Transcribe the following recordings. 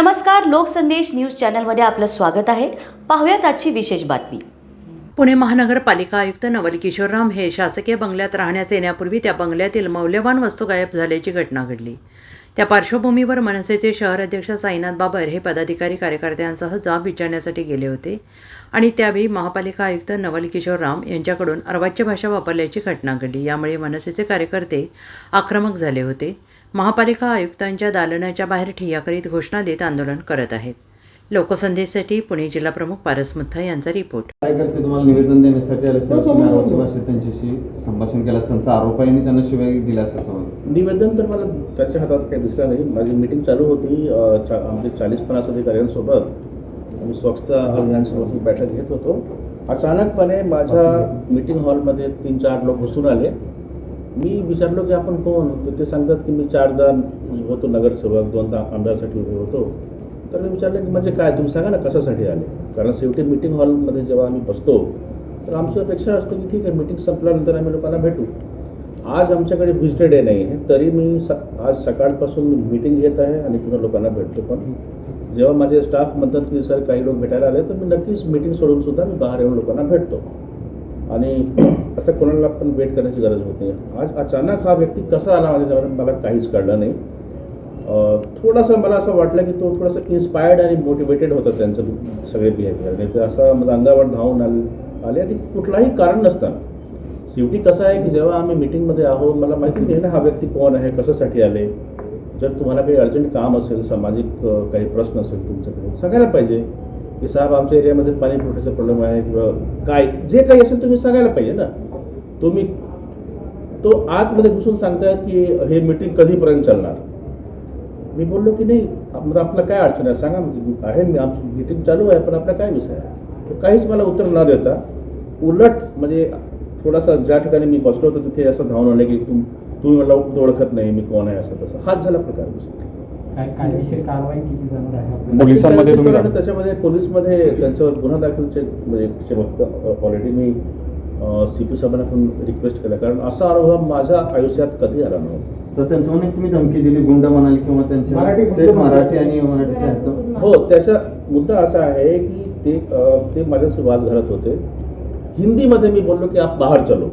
नमस्कार लोकसंदेश न्यूज चॅनलमध्ये आपलं स्वागत आहे. पाहूयात आजची विशेष बातमी. पुणे महानगरपालिका आयुक्त नवल किशोरराम हे शासकीय बंगल्यात राहण्यास येण्यापूर्वी त्या बंगल्यातील मौल्यवान वस्तू गायब झाल्याची घटना घडली. त्या पार्श्वभूमीवर मनसेचे शहर अध्यक्ष साईनाथ बाबर हे पदाधिकारी कार्यकर्त्यांसह जाब विचारण्यासाठी गेले होते आणि त्यावेळी महापालिका आयुक्त नवल किशोरराम यांच्याकडून अर्वाच्य भाषा वापरल्याची घटना घडली. यामुळे मनसेचे कार्यकर्ते आक्रमक झाले होते. महापालिका आयुक्तांच्या दालनाच्या बाहेर ठिय्या करीत घोषणा देत आंदोलन करत आहेत. लोकसंदेशसाठी पुणे जिल्हाप्रमुख पारस मुथा यांचा रिपोर्ट. काय करते तुम्हाला निवेदन देण्यासाठी आले असताना तुम्ही आरोपच्या भाषेत त्यांच्याशी संभाषण केलं असं त्यांचा आरोप आहे आणि त्यांना शिवाय दिला असं समज निवेदन तर मला त्याच्या हातात काही दिसलं नाही. माझी मीटिंग चालू होती अ, चा आमचे चाळीस पन्नास अधिकाऱ्यांसोबत. आम्ही स्वच्छता अभियानसोबत बैठक घेत होतो. अचानकपणे माझ्या मीटिंग हॉलमध्ये तीन चार लोक घुसून आले. मी विचारलो की आपण कोण? तर ते सांगतात की मी चारदा होतो नगरसेवक दोनदा आमदारसाठी उभे होतो. तर मी विचारलं की म्हणजे काय? तुम्ही सांगा ना कशासाठी आले? कारण शेवटी मीटिंग हॉलमध्ये जेव्हा आम्ही बसतो तर आमची अपेक्षा असते की ठीक आहे मीटिंग संपल्यानंतर आम्ही लोकांना भेटू. आज आमच्याकडे व्हिजिटर डे नाही आहे तरी मी स आज सकाळपासून मीटिंग घेत आहे आणि पुन्हा लोकांना भेटतो. पण जेव्हा माझे स्टाफ म्हणतात की सर काही लोक भेटायला आले तर मी नक्कीच मीटिंग सोडून सुद्धा मी बाहेर येऊन लोकांना भेटतो. आणि असं कोणाला पण वेट करण्याची गरज होत नाही. आज अचानक हा व्यक्ती कसा आला माझ्याजवळ मला काहीच कळलं नाही. थोडासा मला असं वाटलं की तो थोडासा इन्स्पायर्ड आणि मोटिवेटेड होता त्यांचं सगळे बिहेवियर नाही तर असं माझ्या अंगावर धावून आले आले आणि कुठलाही कारण नसताना. शेवटी कसं आहे की जेव्हा आम्ही मीटिंगमध्ये आहोत मला माहिती नाही ना हा व्यक्ती कोण आहे कशासाठी आले. जर तुम्हाला काही अर्जंट काम असेल सामाजिक काही प्रश्न असेल तुमच्याकडे सांगायला पाहिजे. की साहेब आमच्या एरियामध्ये पाणी पुरवठ्याचा प्रॉब्लेम आहे किंवा काय जे काही असेल तुम्ही सांगायला पाहिजे ना. तुम्ही तो आतमध्ये घुसून सांगतायत की हे मीटिंग कधीपर्यंत चालणार? मी बोललो की नाही आप- आपला काय अडचण आहे? सांगा म्हणजे आहे मी आमची मीटिंग चालू आहे पण आपला काय विषय आहे? तो काहीच मला उत्तर न देता उलट म्हणजे थोडासा ज्या ठिकाणी मी बसलो होतो तिथे असं धावून आलं की तुम तुम्ही मला ओळखत नाही मी कोण आहे असं तसं. हाच झाला प्रकार. दुसरा काय कायदेशीर कारवाई किती जाणार आहे आपल्याला? पोलिसांमध्ये तुम्ही त्याच्यामध्ये- पोलीसमध्ये त्यांच्यावर गुन्हा दाखलचे म्हणजे बघता ऑलरेडी मी सी पी साहेबांना पण रिक्वेस्ट केला. कारण असा अनुभव माझ्या आयुष्यात कधी आला नव्हता. तर त्यांचं की तुम्ही धमकी दिली गुंड म्हणाली किंवा त्यांच्या मराठी फक्त मराठी आणि ह्याचं. हो त्याचा मुद्दा असा आहे की ते अ, ते माझ्याशी वाद घालत होते. हिंदीमध्ये मी बोललो की आप बाहेर चलो.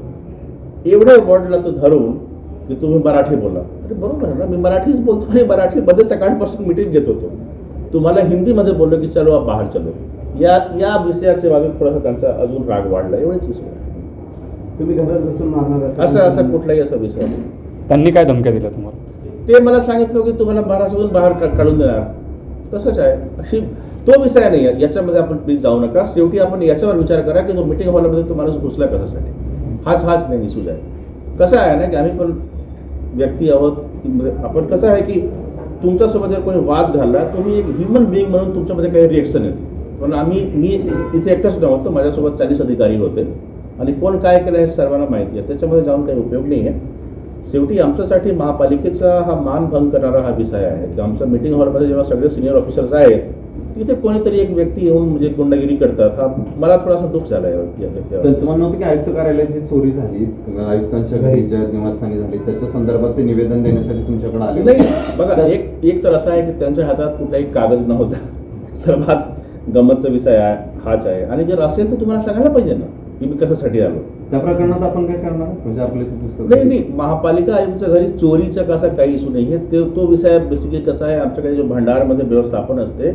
एवढे वर्डला तो धरून की तुम्ही मराठी बोला. अरे बरोबर आहे ना मी मराठीच बोलतो आणि मराठीमध्ये सकाळपासून मिटिंग घेत होतो. तुम्हाला हिंदीमध्ये बोललो की चलो आप बाहेर चलो. या या विषयाच्या बाबतीत थोडासा त्यांचा अजून राग वाढला एवढीच विषय. आहे. तुम्ही घरात बसून मारणार असं असं कुठलाही असा विषय. नाही त्यांनी काय धमक्या दिल्या तुम्हाला? ते मला सांगितलं की तुम्हाला महाराष्ट्रातून बाहेर काढून देणार. तसंच आहे. अशी तो विषय नाही आहे. याच्यामध्ये आपण प्लीज जाऊ नका. शेवटी आपण याच्यावर विचार करा की तो मिटिंग हॉलमध्ये तो माणूस घुसला कशासाठी? हाच हाच नाही इशूज आहे. कसं आहे ना की आम्ही पण व्यक्ती आहोत म्हणजे आपण कसं आहे की तुमच्यासोबत जर कोणी वाद घालला तुम्ही एक ह्युमन बिईंग म्हणून तुमच्यामध्ये काही रिएक्शन येते. पण आम्ही मी इथे एकटाच नव्हतो माझ्यासोबत चाळीस अधिकारी होते. आणि कोण काय केलं हे सर्वांना माहिती आहे. त्याच्यामध्ये जाऊन काही उपयोग नाही आहे. शेवटी आमच्यासाठी महापालिकेचा हा मानभंग करणारा हा विषय आहे. की आमच्या मिटिंग हॉलमध्ये जेव्हा सगळे सिनियर ऑफिसर्स आहेत तिथे कोणीतरी एक व्यक्ती येऊन म्हणजे गुंडगिरी करतात. हा मला थोडासा दुःख झाला त्यांचं म्हणणं होतं की आयुक्त कार्यालयात जी चोरी झाली आयुक्तांच्या घरी ज्या निवासस्थानी झाली त्याच्या संदर्भात ते निवेदन देण्यासाठी तुमच्याकडे आले. नाही बघा एक एक तर असं आहे की त्यांच्या हातात कुठलाही कागद नव्हता. सर्वात गमतचा विषय हाच आहे. आणि जर असेल तर तुम्हाला सांगायला पाहिजे ना की मी कशासाठी आलो. त्या प्रकरणात आपण काय करणार? म्हणजे आपले नाही नाही महापालिका आयुक्तच्या घरी चोरीचा कसा काही इशू नाही. आहे तो विषय बेसिकली कसा आहे आमच्याकडे जो भंडारमध्ये व्यवस्थापन असते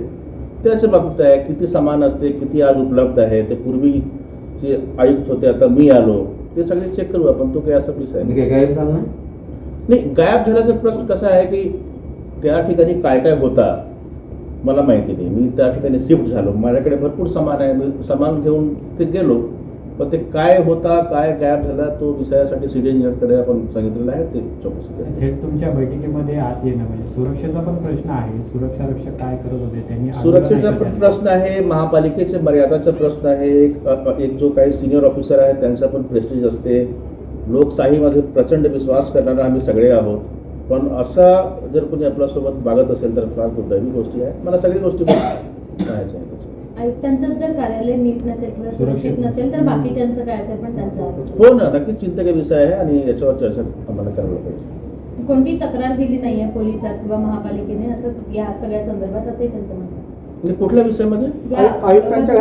त्याच्या बाबतीत आहे किती सामान असते किती आज उपलब्ध आहे ते पूर्वी जे आयुक्त होते आता मी आलो ते सगळे चेक करू आपण तो काही असा विषय आहे. काय गायब झालं नाही? नाही गायब झाल्याचा प्रश्न कसा आहे की त्या ठिकाणी काय काय होता मला माहिती नाही. मी त्या ठिकाणी शिफ्ट झालो. माझ्याकडे भरपूर सामान आहे मी सामान घेऊन ते गेलो. पण ते काय होता काय गायब झाला तो विषयासाठी सिटी इंजिनियरकडे आपण सांगितलेलं आहे ते चौकशी. थेट तुमच्या बैठकीमध्ये आत येणं म्हणजे सुरक्षेचा पण प्रश्न आहे सुरक्षा रक्षक काय करत होते त्यांनी सुरक्षेचा पण. प्रश्न आहे महापालिकेचे मर्यादाचा प्रश्न आहे एक जो काही सिनियर ऑफिसर आहे त्यांचा पण प्रेस्टिज असते लोकशाहीमध्ये प्रचंड विश्वास करणारा आम्ही सगळे आहोत पण असा जर कोणी आपल्यासोबत वागत असेल तर फार दुर्दैवी गोष्टी आहे मला सगळी गोष्टी सांगायच्या आहेत. आयुक्तांचंच जर कार्यालय नीट नसेल किंवा सुरक्षित नसेल तर बाकीच्यांचं काय असेल पण त्यांचा. हो ना नक्कीच चिंतेचा विषय आहे आणि याच्यावर चर्चा आम्हाला करायला पाहिजे. कोणती तक्रार दिली नाहीये पोलिसात किंवा महापालिकेने असं या सगळ्या संदर्भात असंही त्यांचं म्हणणं. म्हणजे कुठल्या विषयामध्ये? आयुक्तांच्या